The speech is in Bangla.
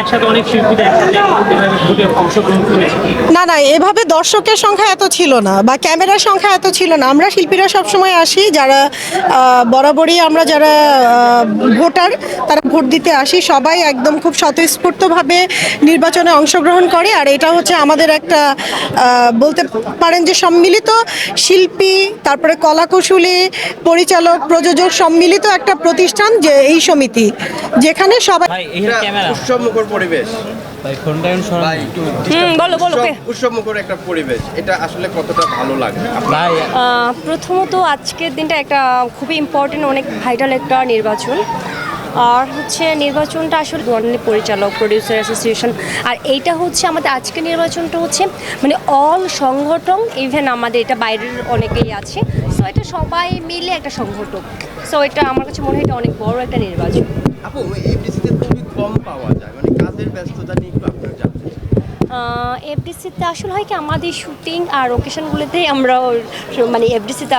একসাথে অনেক শিল্পীরা একসাথে অংশগ্রহণ করেছে। না না এভাবে দর্শকের সংখ্যা এত ছিল না বা ক্যামেরার সংখ্যা এত ছিল না। আমরা শিল্পীরা সবসময় আসি যারা বরাবরই আমরা যারা ভোটার তারা ভোট দিতে আসি। সবাই একদম খুব স্বতঃস্ফূর্তভাবে নির্বাচনে অংশগ্রহণ করে। আর এটা হচ্ছে আমাদের একটা বলতে পারেন যে সম্মিলিত শিল্পী তারপরে কলাকুশলী পরিচালক প্রযোজক সম্মিলিত একটা প্রতিষ্ঠান যে এই সমিতি যেখানে সবাই ভাই এই ক্যামেরা। উৎসব মুখর পরিবেশ? ভাই ফোনটা শোনা বা একটু হুম, বলো, বলো, কে? উৎসব একটা পরিবেশ এটা আসলে কতটা ভালো লাগে? ভাই আহ, প্রথমত আজকের দিনটা একটা খুবই ইম্পর্টেন্ট অনেক ভাইটাল একটা নির্বাচন। আর হচ্ছে নির্বাচনটা আসলে অনলি পরিচালক প্রডিউসার অ্যাসোসিয়েশন আর এইটা হচ্ছে আমাদের আজকের নির্বাচনটা হচ্ছে মানে অল সংগঠন ইভেন আমাদের এটা বাইরের অনেকেই আছে। সো এটা সবাই মিলে একটা সংগঠন সো এটা আমার কাছে মনে হয় এটা অনেক বড় একটা নির্বাচন। আপু এফডিসিতে আসলে হয় কি আমাদের শুটিং আর ওকেশনগুলোতেই আমরা মানে এফডিসিতে